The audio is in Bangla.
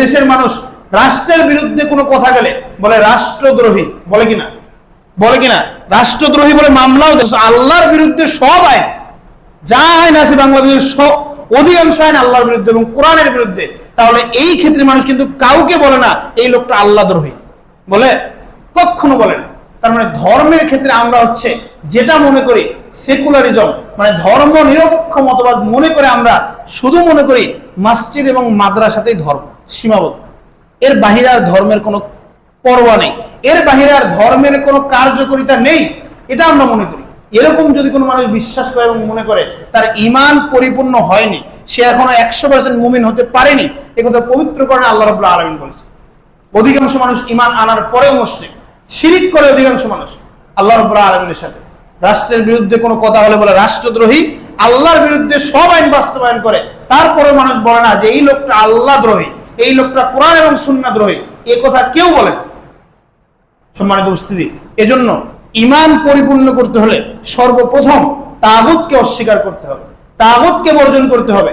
দেশের মানুষ রাষ্ট্রের বিরুদ্ধে কোনো কথা গেলে বলে রাষ্ট্রদ্রোহী, বলে কিনা? বলে কিনা? রাষ্ট্রদ্রোহী বলে মামলাও। আল্লাহর বিরুদ্ধে সব আইন, যা আইন আছে বাংলাদেশের সব অধিকাংশ আইন আল্লাহর বিরুদ্ধে এবং কোরআনের বিরুদ্ধে, তাহলে এই ক্ষেত্রে মানুষ কিন্তু কাউকে বলে না, এই লোকটা আল্লাহ দ্রোহী বলে? কখনো বলে না। তার মানে ধর্মের ক্ষেত্রে আমরা হচ্ছে যেটা মনে করি সেকুলারিজম মানে ধর্ম নিরপেক্ষ মতবাদ মনে করে আমরা শুধু মনে করি মসজিদ এবং মাদ্রাসাতেই ধর্ম। সীমাবদ্ধ। এর বাহিরে আর ধর্মের কোনো পরোয়া নেই। এর বাহিরে আর ধর্মের কোনো কার্যকারিতা নেই, এটা আমরা মনে করি। এরকম যদি কোনো মানুষ বিশ্বাস করে এবং মনে করে, তার ইমান পরিপূর্ণ হয়নি, সে এখনও একশো পার্সেন্ট মুমিন হতে পারেনি, এ কথা পবিত্র করেন আল্লাহ রবুল্লাহ আলমিন বলেছে অধিকাংশ মানুষ ইমান আনার পরেও মুসলিম শিরিক করে অধিকাংশ মানুষ আল্লাহ রবুল্লাহ আলমিনের সাথে। রাষ্ট্রের বিরুদ্ধে কোনো কথা হলে বলে রাষ্ট্রদ্রোহী, আল্লাহর বিরুদ্ধে সব আইন বাস্তবায়ন করে তারপরে মানুষ বলে না যে এই লোকটা আল্লাহ দ্রোহী এই লোকটা কোরআন এবং সুন্না দ্রোহী এ কথা কেউ বলে সম্মানিত উপস্থিতি, এজন্য ইমান পরিপূর্ণ করতে হলে সর্বপ্রথম তাগতকে অস্বীকার করতে হবে। তাগতকে বর্জন করতে হবে।